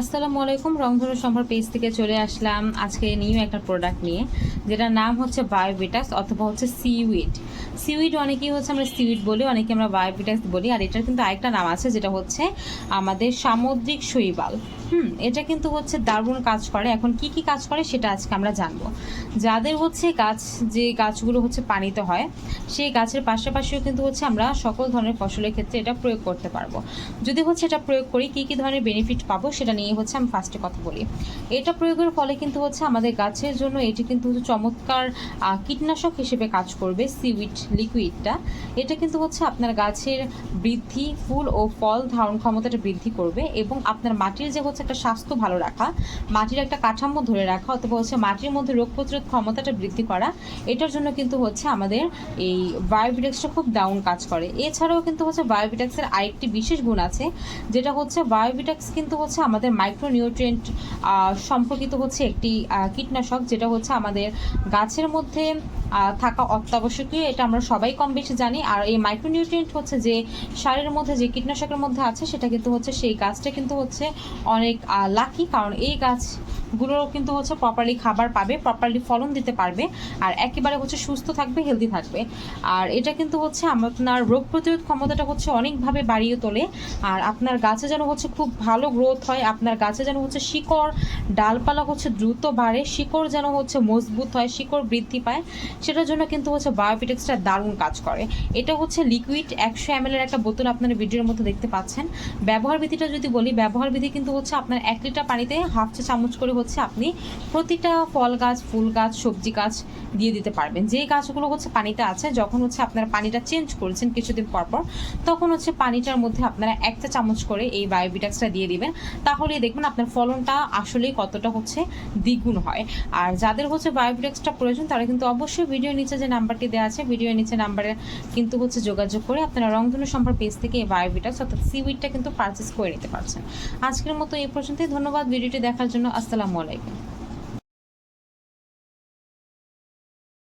আসসালামু আলাইকুম রংধনু সম্ভার পেজ থেকে চলে আসলাম আজকে নিউ একটা প্রোডাক্ট নিয়ে, যেটার নাম হচ্ছে বায়োবেটাস অথবা হচ্ছে সিউইড সিউইড অনেকেই হচ্ছে আমরা সিউইড বলি, অনেকে আমরা বায়োবিটাক্স বলি, আর এটার কিন্তু আরেকটা নাম আছে যেটা হচ্ছে আমাদের সামুদ্রিক শৈবাল। হুম, এটা কিন্তু হচ্ছে দারুণ কাজ করে। এখন কি কি কাজ করে সেটা আজকে আমরা জানব। যাদের হচ্ছে গাছ, যে গাছগুলো হচ্ছে পানিতে হয়, সেই গাছের পাশাপাশিও কিন্তু হচ্ছে আমরা সকল ধরনের ফসলের ক্ষেত্রে এটা প্রয়োগ করতে পারব। যদি হচ্ছে এটা প্রয়োগ করি, কি কি ধরনের বেনিফিট পাবো সেটা নিয়ে হচ্ছে আমি ফার্স্টে কথা বলি। এটা প্রয়োগের ফলে কিন্তু হচ্ছে আমাদের গাছের জন্য এটি কিন্তু হচ্ছে চমৎকার কীটনাশক হিসেবে কাজ করবে সিউইড লিকুইডটা এটা কিন্তু হচ্ছে আপনার গাছের বৃদ্ধি, ফুল ও ফল ধারণ ক্ষমতাটা বৃদ্ধি করবে এবং আপনার মাটির যে হচ্ছে একটা স্বাস্থ্য ভালো রাখা, মাটির একটা কাঠামো ধরে রাখা অথবা হচ্ছে মাটির মধ্যে রোগ প্রতিরোধ ক্ষমতাটা বৃদ্ধি করা, এটার জন্য কিন্তু হচ্ছে আমাদের এই বায়োবিটেক্সটা খুব দাউন কাজ করে। এছাড়াও কিন্তু হচ্ছে বায়োবিটেক্সের আরেকটি বিশেষ গুণ আছে, যেটা হচ্ছে বায়োবিটেক্স কিন্তু হচ্ছে আমাদের মাইক্রোনিউট্রিয়েন্ট সম্পর্কিত হচ্ছে একটি কীটনাশক, যেটা হচ্ছে আমাদের গাছের মধ্যে থাকা অত্যাবশ্যকীয়, এটা আমরা সবাই কম বেশি জানি। আর এই মাইক্রোনিউট্রিয়েন্ট হচ্ছে যে সারের মধ্যে যে কীটনাশকের মধ্যে আছে, সেটা কিন্তু হচ্ছে সেই গাছটা কিন্তু হচ্ছে অনেক লাকি কারণ এই গাছগুলো কিন্তু হচ্ছে প্রপারলি খাবার পাবে প্রপারলি ফলন দিতে পারবে, আর একেবারে হচ্ছে সুস্থ থাকবে হেলদি থাকবে। আর এটা কিন্তু হচ্ছে আপনার রোগ প্রতিরোধ ক্ষমতাটা হচ্ছে অনেকভাবে বাড়িয়ে তোলে। আর আপনার গাছে যেন হচ্ছে খুব ভালো গ্রোথ হয়, আপনার গাছে যেন হচ্ছে শিকড়, ডালপালা হচ্ছে দ্রুত বাড়ে, শিকড় যেন হচ্ছে মজবুত হয়, শিকড় বৃদ্ধি পায়, সেটার জন্য কিন্তু হচ্ছে বায়োপিটেক্সটা দারুণ কাজ করে। এটা হচ্ছে লিকুইড একশো এম একটা বোতল আপনারা ভিডিওর মধ্যে দেখতে পাচ্ছেন। ব্যবহার বিধিটা যদি বলি, ব্যবহার বিধি কিন্তু হচ্ছে আপনার এক লিটার পানিতে হাফ চা চামচ করে হচ্ছে আপনি প্রতিটা ফল গাছ, ফুল গাছ, সবজি গাছ দিয়ে দিতে পারবেন। যে গাছগুলো হচ্ছে পানিতে আছে, যখন হচ্ছে আপনারা পানিটা চেঞ্জ করেছেন কিছুদিন পর পর, তখন হচ্ছে পানিটার মধ্যে আপনারা একটা চামচ করে এই বায়োবিটাক্সটা দিয়ে দিবেন। তাহলেই দেখবেন আপনার ফলনটা আসলেই কতটা হচ্ছে দ্বিগুণ হয়। আর যাদের হচ্ছে বায়োবিটাক্সটা প্রয়োজন, তারা কিন্তু অবশ্যই ভিডিওর নিচে যে নাম্বারটি দেওয়া আছে ভিডিওর নিচে নাম্বারে কিন্তু হচ্ছে যোগাযোগ করে আপনারা রংধনু সম্পর্ক পেজ থেকে এই বায়োবিটাক্স অর্থাৎ সিউইডটা কিন্তু পারচেস করে নিতে পারছেন। আজকের মতো এই পর্যন্তই। ধন্যবাদ ভিডিওটি দেখার জন্য। আসসালামু আলাইকুম।